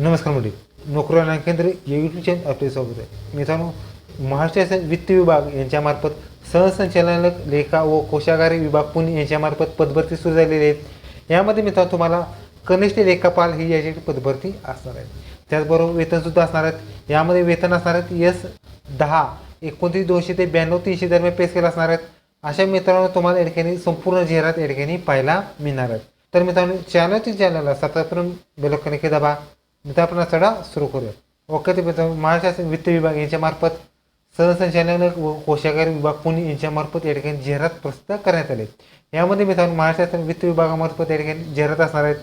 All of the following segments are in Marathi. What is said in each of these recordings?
नमस्कार मंडळी. नोकरी आणि केंद्र या यूट्यूब चॅनल आपले स्वागत आहे. मित्रांनो महाराष्ट्र शासन वित्त विभाग यांच्यामार्फत सहसंचालक लेखा व कोशागारी विभाग पुणे यांच्यामार्फत पदभरती सुरू झालेली आहेत. यामध्ये मित्रांनो तुम्हाला कनिष्ठ लेखापाल ही याची पदभरती असणार आहे. त्याचबरोबर वेतनसुद्धा असणार आहेत यामध्ये वेतन असणार आहेत. यस दहा एकोणतीस दोनशे ते ब्याण्णव तीनशे दरम्यान पे स्केल असणार आहेत. अशा मित्रांनो तुम्हाला या ठिकाणी संपूर्ण जाहिरात या ठिकाणी पाहायला मिळणार आहेत. तर मित्रांनो चॅनलची चॅनलला सततपर्यंत बेलकने दबा. मित्र चढा सुरू करूया ओके ते महाराष्ट्र वित्त विभाग यांच्यामार्फत सहसंचालक व कोशागारी विभाग पुणे यांच्यामार्फत या ठिकाणी जाहिरात प्रसिद्ध करण्यात आले. यामध्ये मित्रांनो महाराष्ट्र वित्त विभागामार्फत या ठिकाणी जाहिरात असणार आहेत.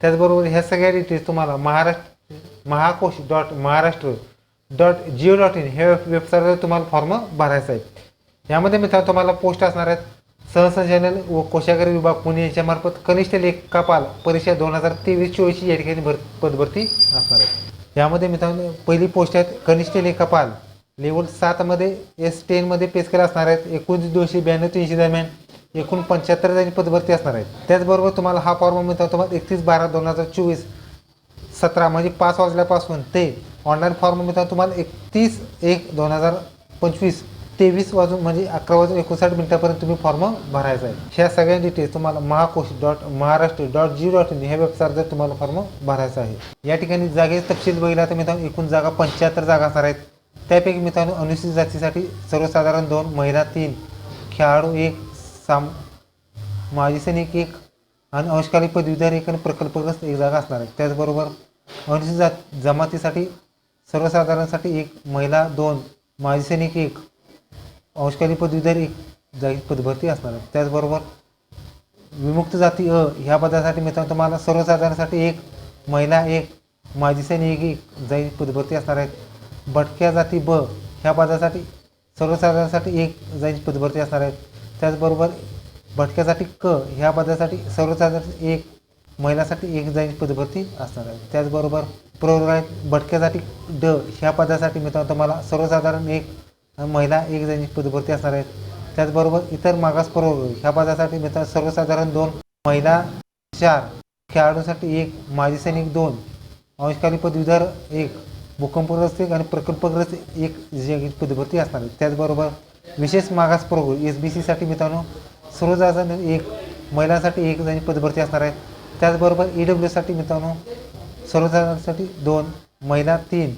त्याचबरोबर ह्या सगळ्या डिटेल्स तुम्हाला Maharashtra Mahakosh dot Maharashtra dot gov dot in हे वेबसाईटवर तुम्हाला फॉर्म भरायचा आहे. यामध्ये मित्रांनो तुम्हाला पोस्ट असणार आहेत. सहसंचालन व कोशागारी विभाग पुणे यांच्यामार्फत कनिष्ठ लेखापाल परीक्षा दोन हजार तेवीस चोवीस या ठिकाणी भर पदभरती असणार आहे. यामध्ये मित्रांनो पहिली पोस्ट आहेत कनिष्ठ लेखापाल लेवल सातमध्ये एस टेनमध्ये पेस केला असणार आहेत. एकोणीस दोनशे ब्याण्णव तीनशे दरम्यान एकूण पंच्याहत्तर जणी पदभरती असणार आहेत. त्याचबरोबर तुम्हाला हा फॉर्म मिळतो. तुम्हाला एकतीस बारा दोन हजार चोवीस सतरा म्हणजे पाच वाजल्यापासून ते ऑनलाईन फॉर्म मिळतो. तुम्हाला एकतीस एक दोन हजार पंचवीस तेवीस वाजून म्हणजे अकरा वाजून एकोणसाठ मिनिटापर्यंत तुम्ही फॉर्म भरायचा आहे. ह्या सगळ्या डिटेल्स तुम्हाला Mahakosh dot Maharashtra dot G dot in ह्या वेबसाईटवर तुम्हाला फॉर्म भरायचा आहे. या ठिकाणी जागेचे तपशील बघितला तर मित्रांनो एकूण जागा पंच्याहत्तर जागा असणार आहेत. त्यापैकी मित्रांनो अनुसूचित जातीसाठी सर्वसाधारण दोन महिला तीन खेळाडू एक साम माजी सैनिक एक आणि अंशकाली पदवीधर एक आणि प्रकल्पग्रस्त एक जागा असणार आहे. त्याचबरोबर अनुसूचित जात जमातीसाठी सर्वसाधारणसाठी एक महिला दोन माजी सैनिक एक अंशकाली पदवीधर एक जाहीर पदभरती असणार आहे त्याचबरोबर विमुक्त जाती अ ह्या पदासाठी मित्रांनो तुम्हाला सर्वसाधारणसाठी एक महिला एक माजी सैनिक एक जाहीर पदभरती असणार आहेत. भटक्या जाती ब ह्या पदासाठी सर्वसाधारणसाठी एक जाहीर पदभरती असणार आहेत. त्याचबरोबर भटक्यासाठी क ह्या पदासाठी सर्वसाधारण एक महिलासाठी एक जागी पदभरती असणार आहे त्याचबरोबर प्रवर्गात भटक्यासाठी ड ह्या पदासाठी मित्रांनो तुम्हाला सर्वसाधारण एक महिला एक जणी पदभरती असणार आहेत. त्याचबरोबर इतर मागास प्रवर्ग ह्या पदासाठी मित्र सर्वसाधारण दोन महिला चार खेळाडूंसाठी एक माजी सैनिक दोन अंशकालीन पदवीधर एक भूकंपग्रस्त एक आणि प्रकल्पग्रस्त एक जागी पदभरती असणार आहे त्याचबरोबर विशेष मागास प्रवर्ग एस बी सीसाठी मित्रांनो सर्वसाधारण एक महिलांसाठी एक जणी पदभरती असणार आहे त्याचबरोबर ई डब्ल्यूसाठी मित्रांनो सर्वसाधारणसाठी दोन महिला तीन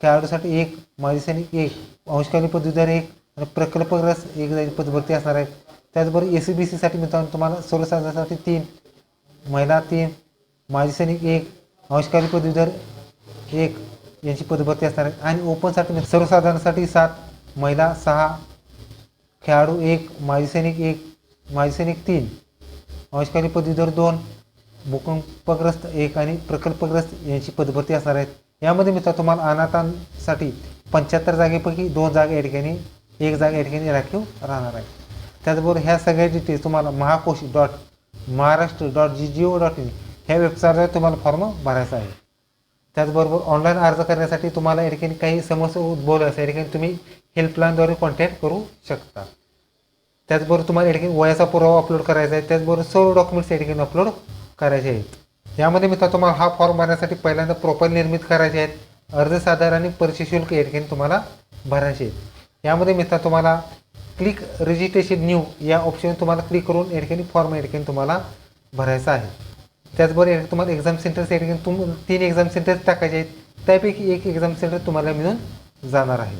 खेळाडूसाठी एक माजी सैनिक एक अंशकालीन पदवीधर एक आणि प्रकल्पग्रस्त एक जागी पदभरती असणार आहेत त्याचबरोबर ए सी बी सीसाठी मित्रांनो तुम्हाला सर्वसाधारणसाठी तीन महिला तीन माजी सैनिक एक अंशकालीन पदवीधर एक यांची पदभरती असणार आहे आणि ओपनसाठी मित्र- सर्वसाधारणसाठी सात महिला सहा खेळाडू एक माजी सैनिक एक माजी सैनिक तीन अंशकालीन पदवीधर दोन भूकंपग्रस्त एक आणि प्रकल्पग्रस्त यांची पदभरती असणार आहेत. यामध्ये मित्र तुम्हाला अनाथांसाठी पंच्याहत्तर जागेपैकी दोन जागा या ठिकाणी एक जागा या ठिकाणी राखीव राहणार आहे. त्याचबरोबर ह्या सगळ्या डिटेल्स तुम्हाला Mahakosh dot Maharashtra dot G G O dot in ह्या वेबसाईटवर तुम्हाला फॉर्म भरायचा आहे. त्याचबरोबर ऑनलाईन अर्ज करण्यासाठी तुम्हाला या ठिकाणी काही समस्या उद्भवल्यास या ठिकाणी तुम्ही हेल्पलाईनद्वारे कॉन्टॅक्ट करू शकता. त्याचबरोबर तुम्हाला या ठिकाणी वयाचा पुरावा अपलोड करायचा आहे. त्याचबरोबर सर्व डॉक्युमेंट्स या ठिकाणी अपलोड करायचे आहेत. यामध्ये मित्र तुम्हाला हा फॉर्म भरण्यासाठी पहिल्यांदा प्रोफाईल निर्मित करायचे आहेत. अर्ज साधार आणि परीक्षा शुल्क ठिकाणी तुम्हाला भरायचे आहेत. यामध्ये मित्र तुम्हाला क्लिक रजिस्ट्रेशन न्यू या ऑप्शन तुम्हाला क्लिक करून या ठिकाणी फॉर्म या ठिकाणी तुम्हाला भरायचा आहे. त्याचबरोबर तुम्हाला एक्झाम सेंटर्स या ठिकाणी तुम तीन एक्झाम सेंटर्स टाकायचे आहेत. त्यापैकी एक एक्झाम सेंटर तुम्हाला मिळून जाणार आहे.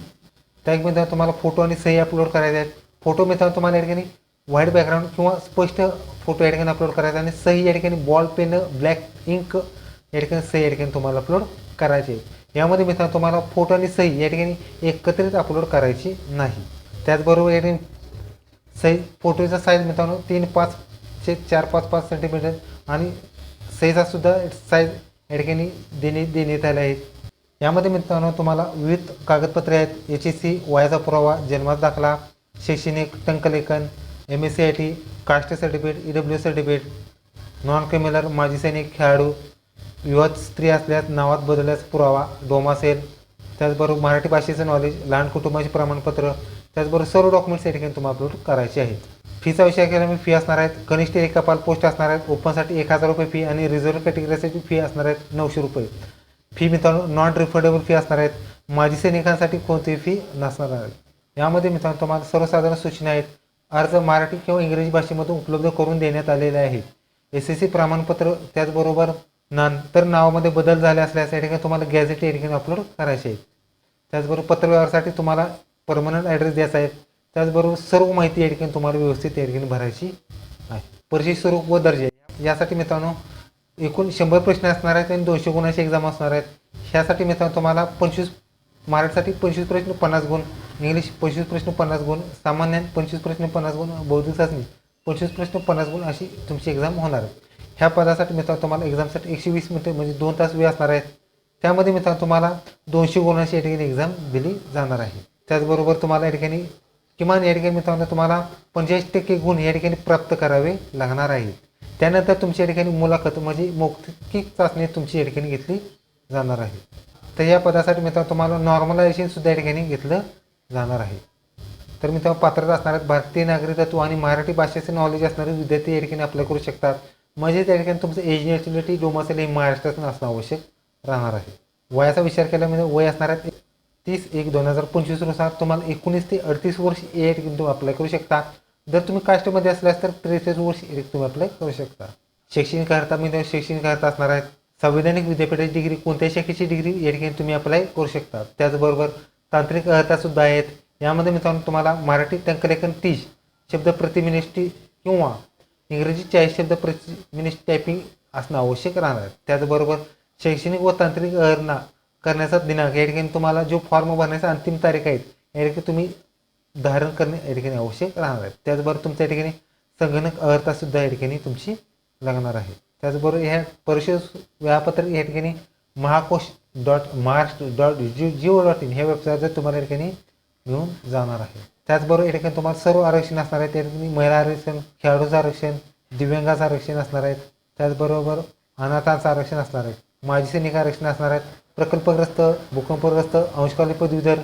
त्यामध्ये तुम्हाला फोटो आणि सही अपलोड करायचे आहेत. फोटो मिळताना तुम्हाला या ठिकाणी व्हाईट बॅकग्राऊंड किंवा स्पष्ट फोटो या ठिकाणी अपलोड करायचा आणि सही या ठिकाणी बॉल पेन ब्लॅक इंक या ठिकाणी सही या ठिकाणी तुम्हाला अपलोड करायचे. यामध्ये मित्रांनो तुम्हाला फोटो आणि सही या ठिकाणी एकत्रित अपलोड करायची नाही. त्याचबरोबर या ठिकाणी सही फोटोचा साईज मित्रांनो तीन पाच चे चार पाच पाच सेंटीमीटर आणि सहीचा सुद्धा साईज या ठिकाणी देणे देण्यात आले आहेत. यामध्ये मित्रांनो तुम्हाला विविध कागदपत्रे आहेत. एच एस सी वयाचा पुरावा जन्माचा दाखला शैक्षणिक टंकलेखन M S C I T caste certificate E W certificate non criminal माजी सैनिक खेळाडू विवाद स्त्री असल्यास नावात बदलल्यास पुरावा डोमासेल त्याचबरोबर मराठी भाषेचं नॉलेज लहान कुटुंबाचे प्रमाणपत्र त्याचबरोबर सर्व डॉक्युमेंट्स या ठिकाणी तुम्हाला अपलोड करायचे आहेत. फीचा विषय केला मी फी असणार आहेत कनिष्ठ एक कपाल पोस्ट असणार आहेत ओपनसाठी एक हजार रुपये फी आणि रिझर्व्ह कॅटेगरीसाठी फी असणार आहेत नऊशे रुपये. फी मित्रांनो नॉन रिफंडेबल फी असणार आहेत. माजी सैनिकांसाठी कोणतीही फी नसणार आहे. यामध्ये मित्रांनो तुम्हाला सर्वसाधारण सूचना आहेत. अर्ज मराठी किंवा इंग्रजी भाषेमधून उपलब्ध करून देण्यात आलेले आहेत एस एस सी प्रमाणपत्र त्याचबरोबर नंतर नावामध्ये बदल झाले असल्यास या ठिकाणी तुम्हाला गॅझेट या ठिकाणी अपलोड करायचे आहेत. त्याचबरोबर पत्रव्यवहारासाठी तुम्हाला परमनंट ॲड्रेस द्यायचा आहे. त्याचबरोबर सर्व माहिती या ठिकाणी तुम्हाला व्यवस्थित या ठिकाणी भरायची आहे. परिषद स्वरूप व दर्जे यासाठी मित्रांनो एकूण शंभर प्रश्न असणार आहेत आणि दोनशे गुणांची एक्झाम असणार आहेत. ह्यासाठी मित्रांनो तुम्हाला पंचवीस मराठीसाठी पंचवीस प्रश्न पन्नास गुण. इंग्लिश पंचवीस प्रश्न पन्नास गुण. सामान्य पंचवीस प्रश्न पन्नास गुण. बौद्धिक चाचणी पंचवीस प्रश्न पन्नास गुण अशी तुमची एक्झाम होणार आहे. ह्या पदासाठी मित्रांनो तुम्हाला एक्झामसाठी एकशे वीस मिनटं म्हणजे दोन तास वेळ असणार आहेत त्यामध्ये मित्रांनो तुम्हाला दोनशे गुणांची या ठिकाणी एक्झाम दिली जाणार आहे. त्याचबरोबर तुम्हाला या ठिकाणी किमान या ठिकाणी मित्रांनो तुम्हाला पंचेचाळीस टक्के गुण या ठिकाणी प्राप्त करावे लागणार आहे त्यानंतर तुमच्या या ठिकाणी मुलाखत म्हणजे मौखिक चाचणी तुमची या ठिकाणी घेतली जाणार आहे. तर या पदासाठी मित्रांनो तुम्हाला नॉर्मलायझेशन सुद्धा या ठिकाणी घेतलं जाणार आहे. तर मित्र पात्रता असणार आहेत. भारतीय नागरिकत्व आणि मराठी भाषेचे नॉलेज असणारे विद्यार्थी या ठिकाणी अप्लाय करू शकतात. म्हणजे त्या ठिकाणी तुमचं एज नॅशनॅलिटी डोमासेल हे महाराष्ट्रातून असणं आवश्यक राहणार आहे. वयाचा विचार केला म्हणजे वय असणार आहेत तीस एक दोन हजार पंचवीसनुसार तुम्हाला एकोणीस ते अडतीस वर्ष या ठिकाणी तुम्ही अप्लाय करू शकता. जर तुम्ही कास्टमध्ये असल्यास तर त्रेसष्ट वर्ष तुम्ही अप्लाय करू शकता. शैक्षणिक अर्हता म्हणजे शैक्षणिक अर्हता असणार आहेत. संवैधानिक विद्यापीठाची डिग्री कोणत्याही शाखेची डिग्री या ठिकाणी तुम्ही अप्लाय करू शकता. त्याचबरोबर तांत्रिक अर्हतासुद्धा आहेत. यामध्ये मित्रांनो तुम्हाला मराठी टंकलेखन तीस शब्द प्रति मिनिट किंवा इंग्रजी चाळीस शब्द प्रति मिनिट टायपिंग असणं आवश्यक राहणार आहे. त्याचबरोबर शैक्षणिक व तांत्रिक अर्हना करण्याचा दिनांक या ठिकाणी तुम्हाला जो फॉर्म भरण्याचा अंतिम तारीख आहे या ठिकाणी तुम्ही धारण करणे या ठिकाणी आवश्यक राहणार आहे. त्याचबरोबर तुमच्या या ठिकाणी संगणक अर्हतासुद्धा या ठिकाणी तुमची लागणार आहे. त्याचबरोबर ह्या परिषद वेळापत्रक या ठिकाणी Mahakosh dot Maharashtra dot G gov dot in ह्या वेबसाईटवर तुम्हाला या ठिकाणी मिळून जाणार आहे. त्याचबरोबर या ठिकाणी तुम्हाला सर्व आरक्षण असणार आहे त्या ठिकाणी महिला आरक्षण खेळाडूचं आरक्षण दिव्यांगाचं आरक्षण असणार आहेत. त्याचबरोबर अनाथांचं आरक्षण असणार आहे. माजी सैनिक आरक्षण असणार आहेत. प्रकल्पग्रस्त भूकंपग्रस्त अंशकालीन पदवीधर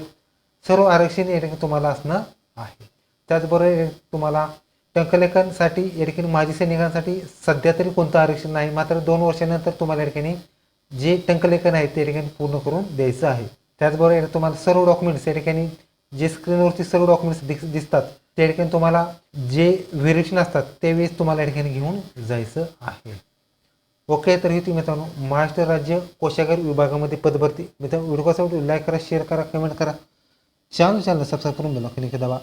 सर्व आरक्षण या ठिकाणी तुम्हाला असणं आहे. त्याचबरोबर तुम्हाला टंकलेखनसाठी या ठिकाणी माजी सैनिकांसाठी सध्या तरी कोणतं आरक्षण नाही. मात्र दोन वर्षानंतर तुम्हाला या ठिकाणी जे टंकलेखन आहे ते ठिकाणी पूर्ण करून द्यायचं आहे. त्याचबरोबर तुम्हाला सर्व डॉक्युमेंट्स या ठिकाणी जे स्क्रीनवरती सर्व डॉक्युमेंट्स दिस दिसतात त्या ठिकाणी तुम्हाला जे व्हेरिएशन असतात त्यावेळेस तुम्हाला या ठिकाणी घेऊन जायचं आहे. ओके तर ही तुम्ही मित्रांनो महाराष्ट्र राज्य कोशागार विभागामध्ये पदभरती. मित्रांनो व्हिडिओ कसा लाईक करा शेअर करा कमेंट करा. चॅनल चॅनल सबस्क्राईब करून बेल दाबा